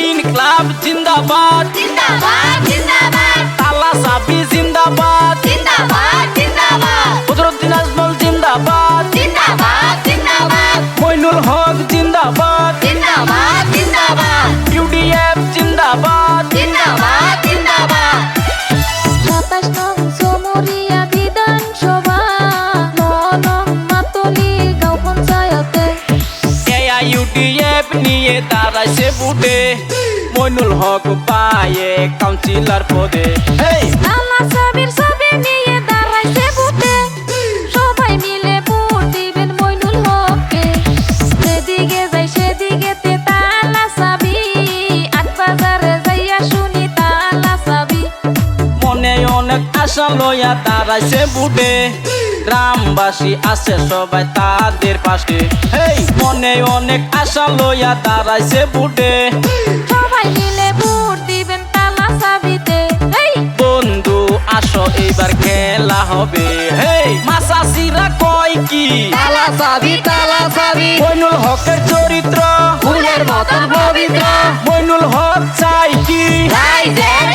ইনকলাব জিন্দাবাদ জিন্দাবাদ জিন্দাবাদ তালা সাবি জিন্দাবাদ জিন্দাবাদ জিন্দাবাদ বদরুদ্দিন আজমল জিন্দাবাদ জিন্দাবাদ জিন্দাবাদ মইনুল হক জিন্দাবাদ জিন্দাবাদ জিন্দাবাদ ইউডিএফ জিন্দাবাদ জিন্দাবাদ জিন্দাবাদ সাতাশ নং চমৰীয়া বিধানসভা নং মাতলি গাঁও পঞ্চায়তে এআইইউডিএফ নিয়ে দাঁড়াইছে বুটে। মইনুল হক পায়ে কাউন্সিলর পদে। হেই! তালা সাবির ছবি নিয়ে দাঁড়াইছে বুতে সবাই মিলে ভোট দিবেন মইনুল হককে। যেদিকে যাই সেদিকে তালা সাবি। আট বাজারে যাইয়া শুনি তালা সাবি। মনে অনেক আশা লইয়া দাঁড়াইছে বুটে। গ্রামবাসী আছে সবাই তাদের পাশে। হেই! মনে অনেক আশা লইয়া দাঁড়াইছে বুটে। সবাই মিলে ভোট দিবেন তালা এই বন্ধু আসো এইবার খেলা হবে। হেই! মাসাসিরা কয় কি? তালা সাবি তালা মইনুল হকের চরিত্র। ফুলের মতন পবিত্র। মইনুল হক চাই কি? রাইজের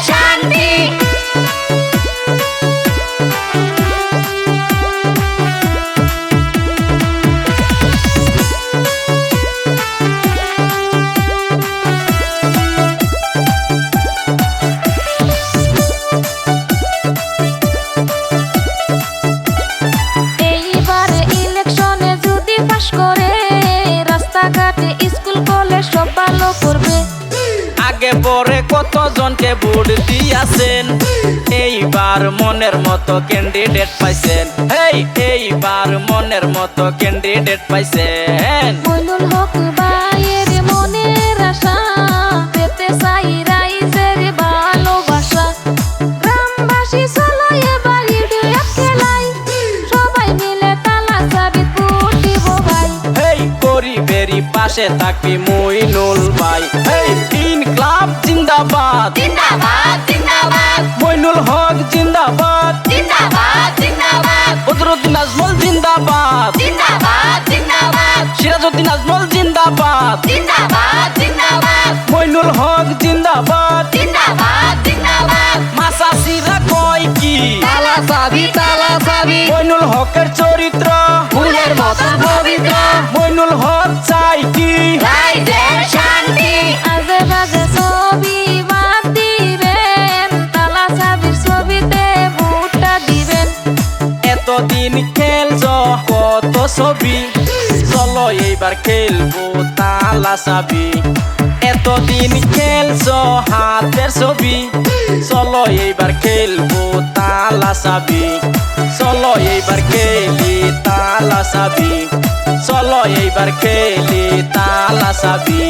আগে পরে কতজনকে ভোট দিয়াছেন? এইবার মনের মতো ক্যান্ডিডেট পাইছেন। এইবার মনের মতো ক্যান্ডিডেট পাইছেন। পাশে থাকবি মইনুল ভাই। তিন ক্লাব জিন্দাবাদ। জিন্দাবাদ জিন্দাবাদ। মইনুল হক জিন্দাবাদ। জিন্দাবাদ জিন্দাবাদ। বদরুদ্দিন আজমল জিন্দাবাদ। জিন্দাবাদ জিন্দাবাদ। সিরাজউদ্দিন আজমল জিন্দাবাদ। জিন্দাবাদ জিন্দাবাদ। মইনুল হক জিন্দাবাদ। জিন্দাবাদ জিন্দাবাদ। মাসাসিরা কয় কি? তালা সাবি তালা সাবি মইনুল হকের চরিত্র। ফুলের মতন ছবি। চলো এইবার খেলব তালা চাবি। এতদিন খেলছ হাতের ছবি। চলো এইবার খেলব তালা চাবি। চলো এইবার খেলি তালা চাবি। চলো এইবার খেলি তালা চাবি।